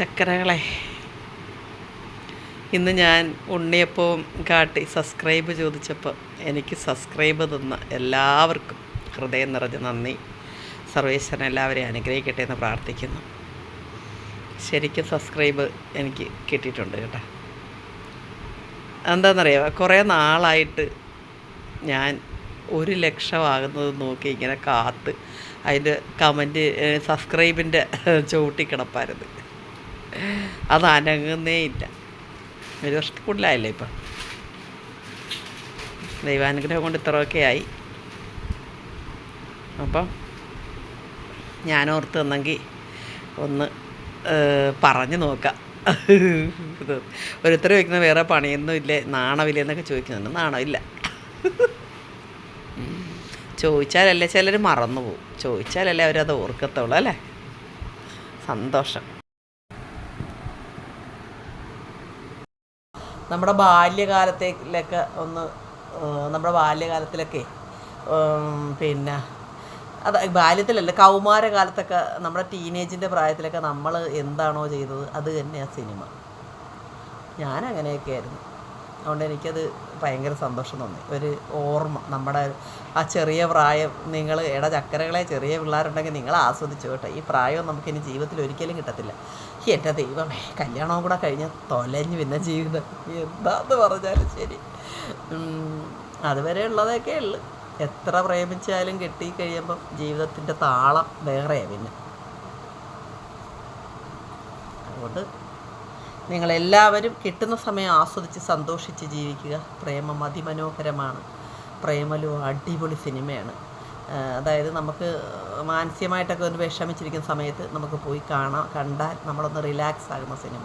ചക്കരകളെ ഇന്ന് ഞാൻ ഉണ്ണിയപ്പവും കാട്ടി സബ്സ്ക്രൈബ് ചോദിച്ചപ്പോൾ എനിക്ക് സബ്സ്ക്രൈബ് തന്ന എല്ലാവർക്കും ഹൃദയം നിറഞ്ഞ നന്ദി. സർവേശ്വരൻ എല്ലാവരെയും അനുഗ്രഹിക്കട്ടെ എന്ന് പ്രാർത്ഥിക്കുന്നു. ശരിക്കും സബ്സ്ക്രൈബ് എനിക്ക് കിട്ടിയിട്ടുണ്ട് കേട്ടോ. എന്താണെന്നറിയാമോ കുറേ നാളായിട്ട് ഞാൻ ഒരു ലക്ഷമാകുന്നത് നോക്കി ഇങ്ങനെ കാത്ത് അതിന്റെ കമന്റ് സബ്സ്ക്രൈബിന്റെ ചവിട്ടി കിടപ്പായിരുന്നു അത് അനങ്ങുന്നേ ഇല്ല. ഒരു വർഷത്തിൽ കൂടുതലായില്ലേ ഇപ്പം? ദൈവാനുഗ്രഹം കൊണ്ട് ഇത്രയൊക്കെ ആയി. അപ്പം ഞാൻ ഓർത്ത് തന്നെങ്കിൽ ഒന്ന് പറഞ്ഞു നോക്കാം. ഇത് ഓരോരുത്തർ ചോദിക്കുന്ന വേറെ പണിയൊന്നും ഇല്ലേ നാണമില്ലേ എന്നൊക്കെ ചോദിക്കുന്നുണ്ട് നാണമില്ല ചോദിച്ചാലല്ലേ ചിലർ മറന്നു പോകും ചോദിച്ചാലല്ലേ അവരത് ഓർക്കത്തുള്ളൂ അല്ലേ? സന്തോഷം. നമ്മുടെ ബാല്യകാലത്തേക്കിലൊക്കെ ഒന്ന് നമ്മുടെ ബാല്യകാലത്തിലൊക്കെ പിന്നെ അത് ബാല്യത്തിലല്ല കൗമാരകാലത്തൊക്കെ നമ്മുടെ ടീനേജിന്റെ പ്രായത്തിലൊക്കെ നമ്മൾ എന്താണോ ചെയ്തത് അത് തന്നെയാണ് സിനിമ. ഞാൻ ആയിരുന്നു അതുകൊണ്ട് എനിക്കത് ഭയങ്കര സന്തോഷം തോന്നി. ഒരു ഓർമ്മ. നമ്മുടെ ആ ചെറിയ പ്രായം നിങ്ങൾ ഇട ചക്കരകളെ ചെറിയ പിള്ളേരുണ്ടെങ്കിൽ നിങ്ങൾ ആസ്വദിച്ചു കേട്ടോ. ഈ പ്രായം നമുക്കിനി ജീവിതത്തിൽ ഒരിക്കലും കിട്ടത്തില്ല. എന്റെ ദൈവമേ കല്യാണവും കൂടെ കഴിഞ്ഞ് തൊലഞ്ഞു പിന്നെ ജീവിതം. എന്താന്ന് പറഞ്ഞാലും ശരി. അതുവരെ ഉള്ളതൊക്കെ ഉള്ളു. എത്ര പ്രേമിച്ചാലും കെട്ടി കഴിയുമ്പം ജീവിതത്തിന്റെ താളം വേറെയാണ് പിന്നെ. അതുകൊണ്ട് നിങ്ങളെല്ലാവരും കിട്ടുന്ന സമയം ആസ്വദിച്ച് സന്തോഷിച്ച് ജീവിക്കുക. പ്രേമം അതിമനോഹരമാണ്. പ്രേമലു അടിപൊളി സിനിമയാണ്. അതായത് നമുക്ക് മാനസികമായിട്ടൊക്കെ ഒന്ന് വിഷമിച്ചിരിക്കുന്ന സമയത്ത് നമുക്ക് പോയി കാണാം കണ്ടാൽ നമ്മളൊന്ന് റിലാക്സ് ആകുന്ന സിനിമ.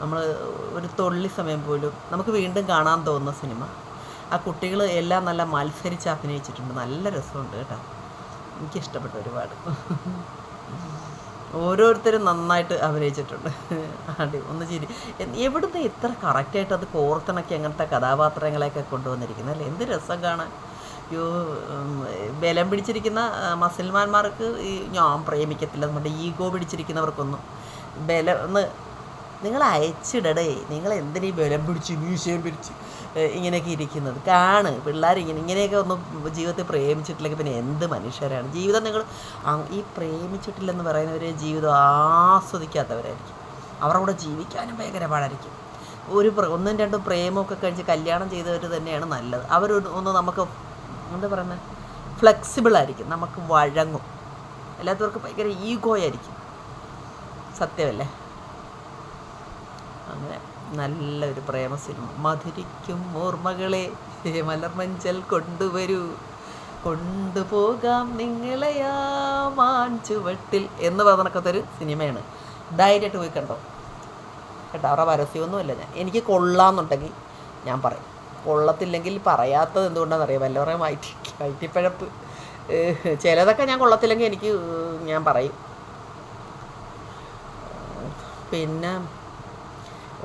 നമ്മൾ ഒരു തൊള്ളി സമയം പോലും നമുക്ക് വീണ്ടും കാണാൻ തോന്നുന്ന സിനിമ. ആ കുട്ടികൾ എല്ലാം നല്ല മത്സരിച്ച് അഭിനയിച്ചിട്ടുണ്ട്. നല്ല രസമുണ്ട് കേട്ടോ. എനിക്കിഷ്ടപ്പെട്ടു ഒരുപാട്. ഓരോരുത്തരും നന്നായിട്ട് അഭിനയിച്ചിട്ടുണ്ട്. അടി ഒന്ന് ചിരി. എവിടുന്ന് ഇത്ര കറക്റ്റായിട്ട് അത് കോർത്തിണക്കി അങ്ങനത്തെ കഥാപാത്രങ്ങളെയൊക്കെ കൊണ്ടുവന്നിരിക്കുന്നത്? അല്ലേ? എന്ത് രസം കാണാൻ? യോ ബലം പിടിച്ചിരിക്കുന്ന മസിൽമാന്മാർക്ക് ഈ ഞാൻ പ്രേമിക്കത്തില്ല നമ്മുടെ ഈഗോ പിടിച്ചിരിക്കുന്നവർക്കൊന്നും. ബലം നിങ്ങൾ അയച്ചിടടേ നിങ്ങൾ എന്തിനീ ബലം പിടിച്ച് മ്യൂസിയം പിടിച്ച്? ഇങ്ങനെയൊക്കെ ഇരിക്കുന്നത്. കാണ്. പിള്ളേർ ഇങ്ങനെ ഇങ്ങനെയൊക്കെ ഒന്ന് ജീവിതത്തെ പ്രേമിച്ചിട്ടില്ലെങ്കിൽ പിന്നെ എന്ത് മനുഷ്യരാണ്? ജീവിതം നിങ്ങൾ ഈ പ്രേമിച്ചിട്ടില്ലെന്ന് പറയുന്നവർ ജീവിതം ആസ്വദിക്കാത്തവരായിരിക്കും. അവരുടെ കൂടെ ജീവിക്കാനും ഭയങ്കര പാടായിരിക്കും. ഒരു ഒന്നും രണ്ടും പ്രേമമൊക്കെ കഴിച്ച് കല്യാണം ചെയ്തവർ തന്നെയാണ് നല്ലത്. അവർ ഒന്ന് നമുക്ക് എന്താ പറയുന്നത് ഫ്ലെക്സിബിൾ ആയിരിക്കും. നമുക്ക് വഴങ്ങും. എല്ലാത്തവർക്കും ഭയങ്കര ഈഗോ ആയിരിക്കും. സത്യമല്ലേ? അങ്ങനെ. നല്ലൊരു പ്രേമ സിനിമ. മധുരിക്കും ഓർമ്മകളെ മലർമഞ്ചൽ കൊണ്ടുവരൂ. കൊണ്ടുപോകാം നിങ്ങളെയാ മാഞ്ചുവട്ടിൽ എന്ന് പറഞ്ഞൊക്കത്തെ ഒരു സിനിമയാണ്. ധൈര്യമായിട്ട് പോയി കണ്ടോ? കേട്ടോ അവരുടെ പരസ്യമൊന്നുമല്ല ഞാൻ. എനിക്ക് കൊള്ളാമെന്നുണ്ടെങ്കിൽ ഞാൻ പറയും. കൊള്ളത്തില്ലെങ്കിൽ പറയാത്തത് എന്തുകൊണ്ടാണെന്നറിയാം വല്ലവരെയും വയറ്റി വയറ്റിപ്പഴപ്പ്. ചിലതൊക്കെ ഞാൻ കൊള്ളത്തില്ലെങ്കിൽ എനിക്ക് ഞാൻ പറയും. പിന്നെ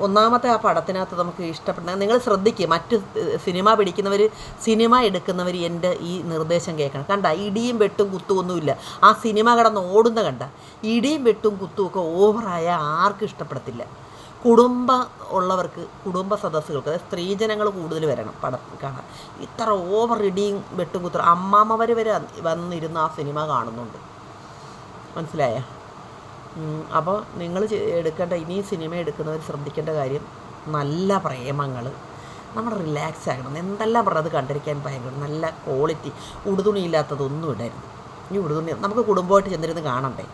ഒന്നാമത്തെ ആ പടത്തിനകത്ത് നമുക്ക് ഇഷ്ടപ്പെടുന്ന നിങ്ങൾ ശ്രദ്ധിക്കുക മറ്റ് സിനിമ പിടിക്കുന്നവർ സിനിമ എടുക്കുന്നവർ എന്റെ ഈ നിർദ്ദേശം കേൾക്കണം. കണ്ട ഇടിയും വെട്ടും കുത്തും ഒന്നുമില്ല. ആ സിനിമ കടന്ന് ഓടുന്ന കണ്ട ഇടിയും വെട്ടും കുത്തും ഒക്കെ ഓവറായ ആർക്കും ഇഷ്ടപ്പെടത്തില്ല. കുടുംബ ഉള്ളവർക്ക് കുടുംബ സദസ്സുകൾക്ക് അതായത് സ്ത്രീജനങ്ങൾ കൂടുതൽ വരണം പടം കാണാൻ. ഇത്ര ഓവർ ഇടിയും വെട്ടും കുത്തും അമ്മാമ്മവർ വരെ വന്നിരുന്ന് ആ സിനിമ കാണുന്നുണ്ട്. മനസ്സിലായോ? അപ്പോൾ നിങ്ങൾ എടുക്കേണ്ട ഇനി സിനിമ എടുക്കുന്നവർ ശ്രദ്ധിക്കേണ്ട കാര്യം നല്ല പ്രേമങ്ങൾ നമ്മൾ റിലാക്സ് ആകണം. എന്തെല്ലാം പറഞ്ഞത് കണ്ടിരിക്കാൻ ഭയങ്കര. നല്ല ക്വാളിറ്റി ഉടുതുണി ഇല്ലാത്തതൊന്നും ഇടരുത്. ഈ ഉടുതുണി നമുക്ക് കുടുംബമായിട്ട് ചെന്നിരുന്ന് കാണണ്ടേ?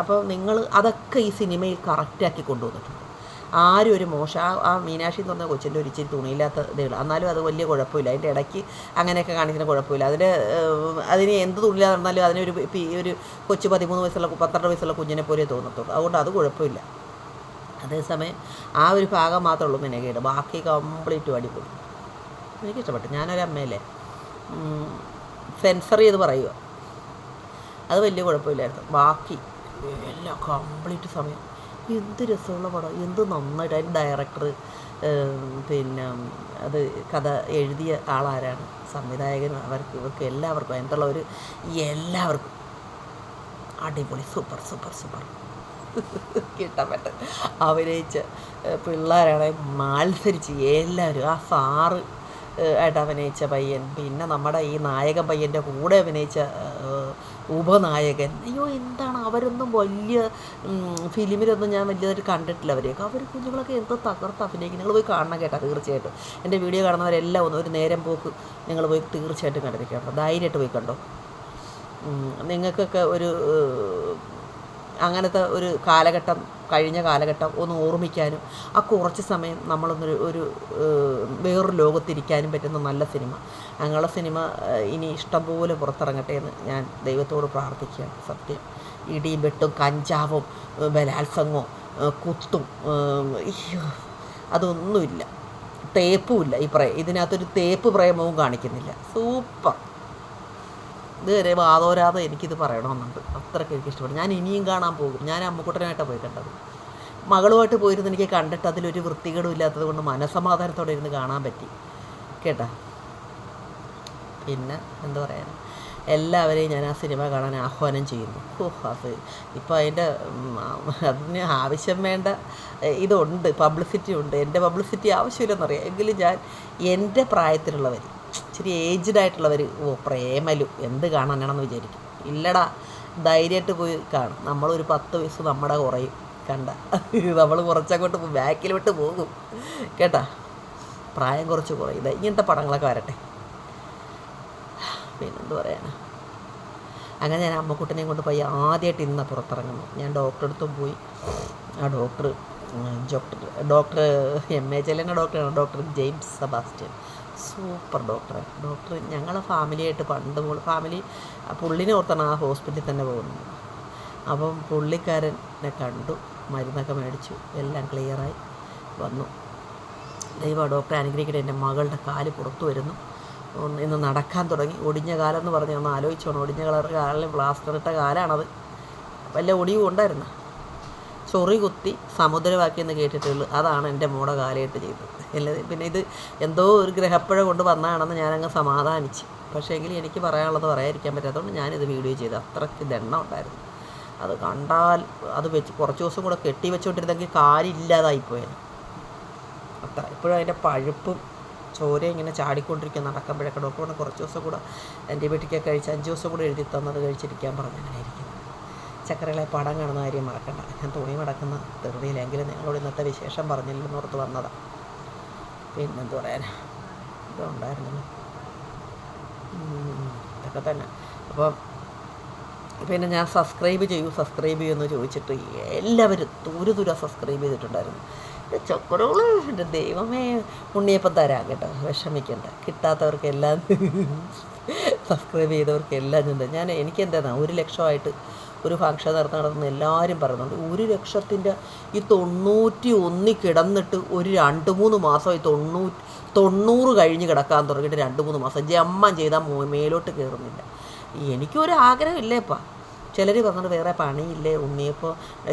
അപ്പോൾ നിങ്ങൾ അതൊക്കെ ഈ സിനിമയിൽ കറക്റ്റാക്കി കൊണ്ടുവന്നിട്ടുണ്ട്. ആരും ഒരു മോശം. ആ ആ മീനാക്ഷി എന്ന് പറഞ്ഞ കൊച്ചിന്റെ ഒരു ഇച്ചിരി തുണിയില്ലാത്ത ഇതേ ഉള്ളൂ എന്നാലും അത് വലിയ കുഴപ്പമില്ല. അതിന്റെ ഇടയ്ക്ക് അങ്ങനെയൊക്കെ കാണിക്കുന്ന കുഴപ്പമില്ല. അതിന് അതിന് എന്ത് തുണിയില്ലാതെ നടന്നാലും അതിനൊരു ഒരു കൊച്ചു പതിമൂന്ന് വയസ്സുള്ള പന്ത്രണ്ട് വയസ്സുള്ള കുഞ്ഞിനെ പോലെ തോന്നത്തുള്ളൂ. അതുകൊണ്ട് അത് കുഴപ്പമില്ല. അതേസമയം ആ ഒരു ഭാഗം മാത്രമേ ഉള്ളൂ മെനകേട്. ബാക്കി കംപ്ലീറ്റ് അടിപൊളി. എനിക്കിഷ്ടപ്പെട്ടു. ഞാനൊരു അമ്മയല്ലേ? സെൻസർ ചെയ്ത് പറയുക. അത് വലിയ കുഴപ്പമില്ലായിരുന്നു. ബാക്കി എല്ലാം കംപ്ലീറ്റ് സമയം. എന്ത് രസമുള്ള പടം. എന്ത് നന്നായിട്ട്. അതിന്റെ ഡയറക്ടർ പിന്നെ അത് കഥ എഴുതിയ ആളാരാണ്? സംവിധായകനും അവർക്ക് ഇവർക്ക് എല്ലാവർക്കും എന്തുള്ളവർ എല്ലാവർക്കും. അടിപൊളി. Super super super. കിട്ടാൻ പറ്റും. അഭിനയിച്ച പിള്ളേരാണെങ്കിൽ പിള്ളേരാണെ. മത്സരിച്ച് എല്ലാവരും. ആ സാറ് ആയിട്ട് അഭിനയിച്ച പയ്യൻ. പിന്നെ നമ്മുടെ ഈ നായകൻ പയ്യന്റെ കൂടെ അഭിനയിച്ച ഉപനായകൻ. അയ്യോ എന്താണ്? അവരൊന്നും വലിയ ഫിലിമിലൊന്നും ഞാൻ വലിയതായിട്ട് കണ്ടിട്ടില്ല അവരെയൊക്കെ. അവർ കുഞ്ഞുങ്ങളൊക്കെ എന്തോ തകർത്ത് അഭിനയിക്കും നിങ്ങൾ പോയി കാണണം കേട്ടോ തീർച്ചയായിട്ടും. എന്റെ വീഡിയോ കാണുന്നവരെല്ലാം ഒന്ന് ഒരു നേരം പോക്ക് നിങ്ങൾ പോയി തീർച്ചയായിട്ടും കണ്ടിരിക്കണം ധൈര്യമായിട്ട് പോയി കണ്ടോ. നിങ്ങൾക്കൊക്കെ ഒരു അങ്ങനത്തെ ഒരു കാലഘട്ടം കഴിഞ്ഞ കാലഘട്ടം ഒന്ന് ഓർമ്മിക്കാനും ആ കുറച്ച് സമയം നമ്മളൊന്നൊരു ഒരു വേറൊരു ലോകത്തിരിക്കാനും പറ്റുന്ന നല്ല സിനിമ. അങ്ങനെയുള്ള സിനിമ ഇനി ഇഷ്ടംപോലെ പുറത്തിറങ്ങട്ടെ എന്ന് ഞാൻ ദൈവത്തോട് പ്രാർത്ഥിക്കുകയാണ്. സത്യം. ഇടിയും വെട്ടും കഞ്ചാവും ബലാത്സംഗവും കുത്തും അതൊന്നുമില്ല. തേപ്പുമില്ല ഈ പ്രേ ഇതിനകത്തൊരു തേപ്പ് പ്രേമവും കാണിക്കുന്നില്ല. സൂപ്പർ. ഇതുവരെ വാതോരാതെ എനിക്കിത് പറയണമെന്നുണ്ട്. അത്രയ്ക്ക് എനിക്ക് ഇഷ്ടപ്പെട്ടു. ഞാൻ ഇനിയും കാണാൻ പോകും. ഞാൻ അമ്മക്കുട്ടനായിട്ടാണ് പോയി കണ്ടത് മകളുമായിട്ട് പോയിരുന്ന് എനിക്ക് കണ്ടിട്ട് അതിലൊരു വൃത്തികേടും ഇല്ലാത്തത് കൊണ്ട് മനസമാധാനത്തോടെ ഇരുന്ന് കാണാൻ പറ്റി. കേട്ടാ? പിന്നെ എന്താ പറയാൻ എല്ലാവരെയും ഞാൻ ആ സിനിമ കാണാൻ ആഹ്വാനം ചെയ്യുന്നു. ഓ അത് ഇപ്പോൾ അതിന്റെ അതിന് ആവശ്യം വേണ്ട ഇതുണ്ട്. പബ്ലിസിറ്റി ഉണ്ട്. എന്റെ പബ്ലിസിറ്റി ആവശ്യമില്ലെന്നറിയാം. എങ്കിലും ഞാൻ എന്റെ പ്രായത്തിലുള്ളവർ ഇച്ചിരി ഏജ്ഡ് ആയിട്ടുള്ളവർ ഓ പ്രേമലു എന്ത് കാണാനാണെന്ന് വിചാരിക്കും. ഇല്ലടാ ധൈര്യമായിട്ട് പോയി കാണും. നമ്മളൊരു പത്ത് വയസ്സ് നമ്മുടെ കുറയും. കണ്ട നമ്മൾ കുറച്ചങ്ങോട്ട് വിട്ട് പോകും. കേട്ടാ? പ്രായം കുറച്ച് കുറയും. ഇങ്ങനത്തെ പടങ്ങളൊക്കെ വരട്ടെ. പിന്നെന്ത് പറയാനാ? അങ്ങനെ ഞാൻ അമ്മക്കുട്ടനെയും കൊണ്ട് പോയി ആദ്യമായിട്ട് ഇന്ന് പുറത്തിറങ്ങുന്നു. ഞാൻ ഡോക്ടറെ അടുത്തും പോയി. ആ doctor doctor doctor M A ചെല്ലുന്ന ഡോക്ടറാണ് ഡോക്ടർ ജെയിംസ് സെബാസ്റ്റ്യൻ. സൂപ്പർ ഡോക്ടറെ. ഡോക്ടർ ഞങ്ങളെ ഫാമിലിയായിട്ട് പണ്ട് ഫാമിലി പുള്ളിനെ ഓർത്താണ് ആ ഹോസ്പിറ്റലിൽ തന്നെ പോകുന്നത്. അപ്പം പുള്ളിക്കാരനെ കണ്ടു മരുന്നൊക്കെ മേടിച്ചു എല്ലാം ക്ലിയറായി വന്നു. ദൈവ ഡോക്ടറെ അനുഗ്രഹിക്കട്ടെ എന്റെ മകളുടെ കാൽ പുറത്തു വരുന്നു. ഇന്ന് നടക്കാൻ തുടങ്ങി. ഒടിഞ്ഞ കാലം എന്ന് പറഞ്ഞ് ഒന്ന് ആലോചിച്ചോണം ഒടിഞ്ഞ കളർ കാലിൽ പ്ലാസ്റ്റർ ഇട്ട കാലാണത്. വല്ല ഒടിവും ഉണ്ടായിരുന്നു? ചൊറി കുത്തി സമുദ്രവാക്കി എന്ന് കേട്ടിട്ടുള്ളൂ. അതാണ് എന്റെ മോടെ കാലയിട്ട് ചെയ്തത്. അല്ലാതെ പിന്നെ ഇത് എന്തോ ഒരു ഗ്രഹപ്പുഴ കൊണ്ട് വന്നതാണെന്ന് ഞാനങ്ങ് സമാധാനിച്ചു. പക്ഷേ എങ്കിൽ എനിക്ക് പറയാനുള്ളത് പറയാതിരിക്കാൻ പറ്റാത്തതുകൊണ്ട് ഞാനിത് വീഡിയോ ചെയ്തു. അത്രയ്ക്ക് ദണ്ണം ഉണ്ടായിരുന്നു. അത് കണ്ടാൽ അത് വെച്ച് കുറച്ച് ദിവസം കൂടെ കെട്ടി വെച്ചുകൊണ്ടിരുന്നെങ്കിൽ കാലില്ലാതായിപ്പോയത് അത്ര. ഇപ്പോഴും അതിന്റെ പഴുപ്പും ചോര ഇങ്ങനെ ചാടിക്കൊണ്ടിരിക്കുക നടക്കുമ്പോഴൊക്കെ ഡോക്ടർ പറഞ്ഞ് കുറച്ച് ദിവസം കൂടെ ആന്റിബയോട്ടിക്കൊക്കെ കഴിച്ച് അഞ്ച് ദിവസം കൂടെ എഴുതി തന്നത് കഴിച്ചിരിക്കാൻ പറഞ്ഞു അങ്ങനെ ഇരിക്കുന്നു. ചക്കരകളെ പടം കാണുന്ന കാര്യം മറക്കണ്ട. ഞാൻ തുണി മടക്കുന്ന ധൃതിയിലെങ്കിലും നിങ്ങളോട് ഇന്നത്തെ വിശേഷം പറഞ്ഞില്ലെന്ന് ഓർത്ത് വന്നതാണ് പിന്നെന്ത് പറയാനാ? ഇതുണ്ടായിരുന്നല്ലോ ഇതൊക്കെ തന്നെ. അപ്പം പിന്നെ ഞാൻ സബ്സ്ക്രൈബ് ചെയ്യൂ സബ്സ്ക്രൈബ് ചെയ്യുമെന്ന് ചോദിച്ചിട്ട് എല്ലാവരും ദൂരെ ദൂരെ സബ്സ്ക്രൈബ് ചെയ്തിട്ടുണ്ടായിരുന്നു. ചക്കരകൾ എന്റെ ദൈവമേ ഉണ്ണിയപ്പം തരാം കേട്ടോ. വിഷമിക്കണ്ട. കിട്ടാത്തവർക്കെല്ലാം സബ്സ്ക്രൈബ് ചെയ്തവർക്കെല്ലാം. ഞാൻ എനിക്ക് എന്താണ് ഒരു ലക്ഷമായിട്ട് ഒരു ഫംഗ്ഷൻ നടത്തി നടത്തുന്ന എല്ലാവരും പറയുന്നുണ്ട്. ഒരു ലക്ഷത്തിന്റെ ഈ തൊണ്ണൂറ്റി ഒന്നി കിടന്നിട്ട് ഒരു രണ്ട് മൂന്ന് മാസം ഈ തൊണ്ണൂറ്റി തൊണ്ണൂറ് കഴിഞ്ഞ് കിടക്കാൻ തുടങ്ങിയിട്ട് രണ്ട് മൂന്ന് മാസം. ജമ്മം ചെയ്താൽ മേലോട്ട് കയറുന്നില്ല. എനിക്കൊരു ആഗ്രഹമില്ലേപ്പാ. ചിലർ പറഞ്ഞിട്ട് വേറെ പണിയില്ലേ ഉണ്ണിയപ്പോൾ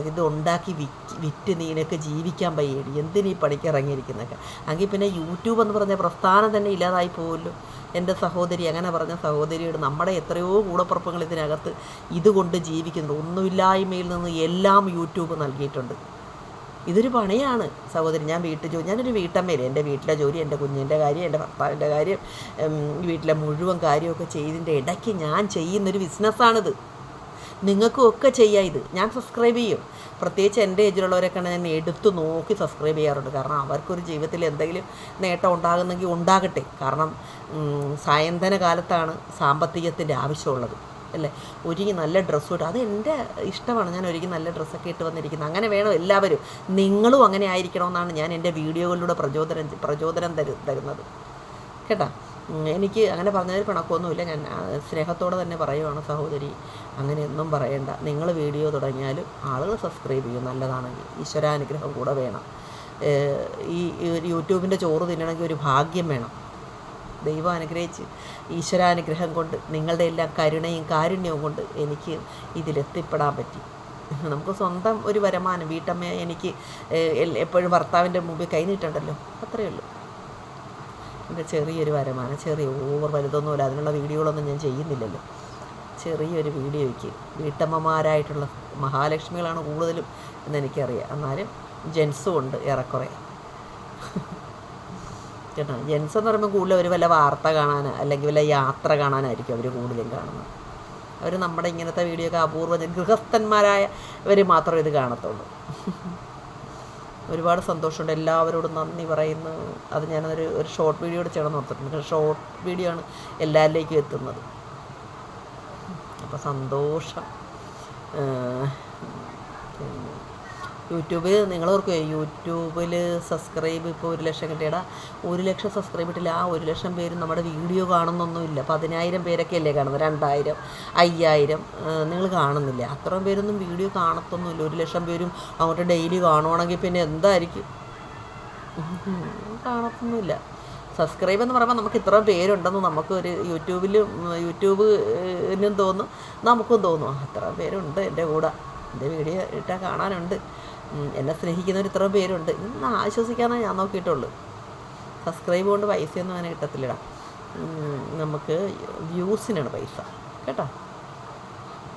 ഇത് ഉണ്ടാക്കി വിറ്റ് വിറ്റ് നീനൊക്കെ ജീവിക്കാൻ പയ്യേടി എന്തിനീ പണിക്ക് ഇറങ്ങിയിരിക്കുന്നൊക്കെ. എങ്കിൽ പിന്നെ യൂട്യൂബ് എന്ന് പറഞ്ഞ പ്രസ്ഥാനം തന്നെ ഇല്ലാതായി പോകുമല്ലോ എന്റെ സഹോദരി അങ്ങനെ പറഞ്ഞ സഹോദരിയോട് നമ്മുടെ എത്രയോ കൂടപ്പുറപ്പുകൾ ഇതിനകത്ത് ഇതുകൊണ്ട് ജീവിക്കുന്നു. ഒന്നുമില്ലായ്മയിൽ നിന്ന് എല്ലാം യൂട്യൂബ് നൽകിയിട്ടുണ്ട്. ഇതൊരു പണിയാണ് സഹോദരി. ഞാൻ വീട്ടിൽ ജോലി ഞാനൊരു വീട്ടമ്മയില്ലേ. എന്റെ വീട്ടിലെ ജോലി എന്റെ കുഞ്ഞിന്റെ കാര്യം എന്റെ ഭർത്താവിന്റെ കാര്യം വീട്ടിലെ മുഴുവൻ കാര്യമൊക്കെ ചെയ്തിന്റെ ഇടയ്ക്ക് ഞാൻ ചെയ്യുന്നൊരു ബിസിനസ്സാണിത് നിങ്ങൾക്കും ഒക്കെ ചെയ്യാം ഇത്. ഞാൻ സബ്സ്ക്രൈബ് ചെയ്യും. പ്രത്യേകിച്ച് എന്റെ ഏജിലുള്ളവരൊക്കെ ഞാൻ എടുത്തു നോക്കി സബ്സ്ക്രൈബ് ചെയ്യാറുണ്ട്. കാരണം അവർക്കൊരു ജീവിതത്തിൽ എന്തെങ്കിലും നേട്ടം ഉണ്ടാകുന്നെങ്കിൽ ഉണ്ടാകട്ടെ. കാരണം സായന്തന കാലത്താണ് സാമ്പത്തികത്തിന്റെ ആവശ്യമുള്ളത്. അല്ലേ? ഒരുങ്ങി നല്ല ഡ്രസ്സ് ഇട്ട് അത് എന്റെ ഇഷ്ടമാണ്. ഞാൻ ഒരുങ്ങി നല്ല ഡ്രസ്സൊക്കെ ഇട്ട് വന്നിരിക്കുന്നത്. അങ്ങനെ വേണം എല്ലാവരും. നിങ്ങളും അങ്ങനെ ആയിരിക്കണമെന്നാണ് ഞാൻ എന്റെ വീഡിയോകളിലൂടെ പ്രചോദനം പ്രചോദനം തരു തരുന്നത്. കേട്ടാ? എനിക്ക് അങ്ങനെ പറഞ്ഞതിൽ പിണക്കമൊന്നുമില്ല. ഞാൻ സ്നേഹത്തോടെ തന്നെ പറയുവാണ് സഹോദരി. അങ്ങനെയൊന്നും പറയണ്ട. നിങ്ങൾ വീഡിയോ തുടങ്ങിയാലും ആളുകൾ സബ്സ്ക്രൈബ് ചെയ്യും. നല്ലതാണെങ്കിൽ ഈശ്വരാനുഗ്രഹം കൂടെ വേണം. ഈ ഈ യൂട്യൂബിന്റെ ചോറ് തിന്നണമെങ്കിൽ ഒരു ഭാഗ്യം വേണം. ദൈവം അനുഗ്രഹിച്ച് ഈശ്വരാനുഗ്രഹം കൊണ്ട് നിങ്ങളുടെ എല്ലാ കരുണയും കാരുണ്യവും കൊണ്ട് എനിക്ക് ഇതിലെത്തിപ്പെടാൻ പറ്റി. നമുക്ക് സ്വന്തം ഒരു വരുമാനം. വീട്ടമ്മ എനിക്ക് എപ്പോഴും ഭർത്താവിന്റെ മുമ്പിൽ കൈനീട്ടുണ്ടല്ലോ? അത്രയേ ഉള്ളൂ. എന്റെ ചെറിയൊരു വരമാണ്. ചെറിയ ഓവർ വലുതൊന്നുമില്ല അതിനുള്ള വീഡിയോകളൊന്നും ഞാൻ ചെയ്യുന്നില്ലല്ലോ. ചെറിയൊരു വീഡിയോയ്ക്ക് വീട്ടമ്മമാരായിട്ടുള്ള മഹാലക്ഷ്മികളാണ് കൂടുതലും എന്നെനിക്കറിയാം. എന്നാലും ജെൻസും ഉണ്ട് ഏറെക്കുറെ. കേട്ടോ? ജെൻസ് എന്ന് പറയുമ്പോൾ കൂടുതൽ ഒരു വല്ല വാർത്ത കാണാൻ അല്ലെങ്കിൽ വല്ല യാത്ര കാണാനായിരിക്കും അവർ കൂടുതലും കാണുന്നത്. അവർ നമ്മുടെ ഇങ്ങനത്തെ വീഡിയോ ഒക്കെ അപൂർവ ഗൃഹസ്ഥന്മാരായ ഇവർ മാത്രമേ ഇത് കാണത്തുള്ളൂ. ഒരുപാട് സന്തോഷമുണ്ട്. എല്ലാവരോടും നന്ദി പറയുന്നു. അത് ഞാനതൊരു ഒരു ഷോർട്ട് വീഡിയോ കൂടെ ചെയ്യണമെന്ന് ഓർത്തിട്ടുണ്ട് ഷോർട്ട് വീഡിയോ ആണ് എല്ലാവരിലേക്കും എത്തുന്നത്. അപ്പോൾ സന്തോഷം. യൂട്യൂബിൽ നിങ്ങൾ ഓർക്കുക യൂട്യൂബിൽ സബ്സ്ക്രൈബ് ഇപ്പോൾ ഒരു ലക്ഷം കിട്ടിയടാ. ഒരു ലക്ഷം സബ്സ്ക്രൈബ് ഇട്ടില്ല ആ ഒരു ലക്ഷം പേരും നമ്മുടെ വീഡിയോ കാണുന്നൊന്നുമില്ല. പതിനായിരം പേരൊക്കെ അല്ലേ കാണുന്നത്? രണ്ടായിരം അയ്യായിരം നിങ്ങൾ കാണുന്നില്ല. അത്രയും പേരൊന്നും വീഡിയോ കാണത്തൊന്നുമില്ല. ഒരു ലക്ഷം പേരും അങ്ങോട്ട് ഡെയിലി കാണുവാണെങ്കിൽ പിന്നെ എന്തായിരിക്കും? കാണത്തൊന്നുമില്ല. സബ്സ്ക്രൈബ് എന്ന് പറയുമ്പോൾ നമുക്ക് ഇത്രയും പേരുണ്ടെന്ന് നമുക്ക് ഒരു യൂട്യൂബിലും യൂട്യൂബിനും തോന്നും നമുക്കും തോന്നും. അത്ര പേരുണ്ട് എന്റെ കൂടെ. എന്റെ വീഡിയോ ഇട്ടാൽ കാണാനുണ്ട്. എന്നെ സ്നേഹിക്കുന്നവർ ഇത്ര പേരുണ്ട്. ഇന്ന് ആശ്വസിക്കാനേ ഞാൻ നോക്കിയിട്ടുള്ളൂ. സബ്സ്ക്രൈബ് കൊണ്ട് പൈസയൊന്നും അങ്ങനെ കിട്ടത്തില്ലടാ. നമുക്ക് വ്യൂസിനാണ് പൈസ. കേട്ടോ?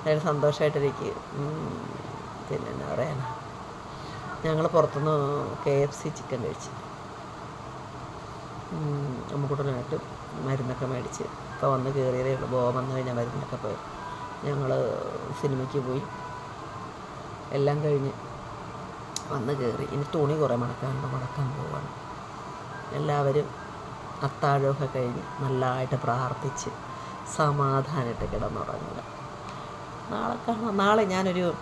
അതായത് സന്തോഷമായിട്ടിരിക്കുക പിന്നെ എന്നാ പറയാനാ? ഞങ്ങൾ പുറത്തുനിന്ന് കെ എഫ് സി ചിക്കൻ കഴിച്ച് അമ്മക്കൂട്ടനായിട്ട് മരുന്നൊക്കെ മേടിച്ച്. ഇപ്പോൾ വന്ന് കയറിയതേ ഉള്ളൂ. ബോധം വന്നു കഴിഞ്ഞാൽ മരുന്നൊക്കെ പോയി. ഞങ്ങൾ സിനിമയ്ക്ക് പോയി. എല്ലാം കഴിഞ്ഞ് വന്ന് കയറി ഇനി തുണി കുറേ മടക്കാനുണ്ട് മടക്കാൻ പോവാണ്. എല്ലാവരും അത്താഴമൊക്കെ കഴിഞ്ഞ് നല്ലതായിട്ട് പ്രാർത്ഥിച്ച് സമാധാനമായിട്ട് കിടന്നുറങ്ങുക. നാളെ കാണാം. നാളെ ഞാനൊരു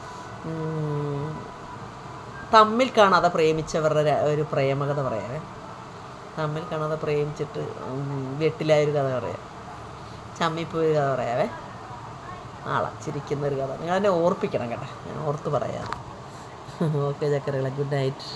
തമ്മിൽ കാണാതെ പ്രേമിച്ചവരുടെ ഒരു പ്രേമകഥ പറയാവേ. തമ്മിൽ കാണാതെ പ്രേമിച്ചിട്ട് വെട്ടിലായൊരു കഥ പറയാം. ചമ്മിപ്പോയൊരു കഥ പറയാവേ. നാളെ ചിരിക്കുന്നൊരു കഥ. നിങ്ങൾ എന്നെ ഓർപ്പിക്കണം കേട്ടോ. ഞാൻ ഓർത്ത് പറയാം. Okay ചക്കരകളെ good night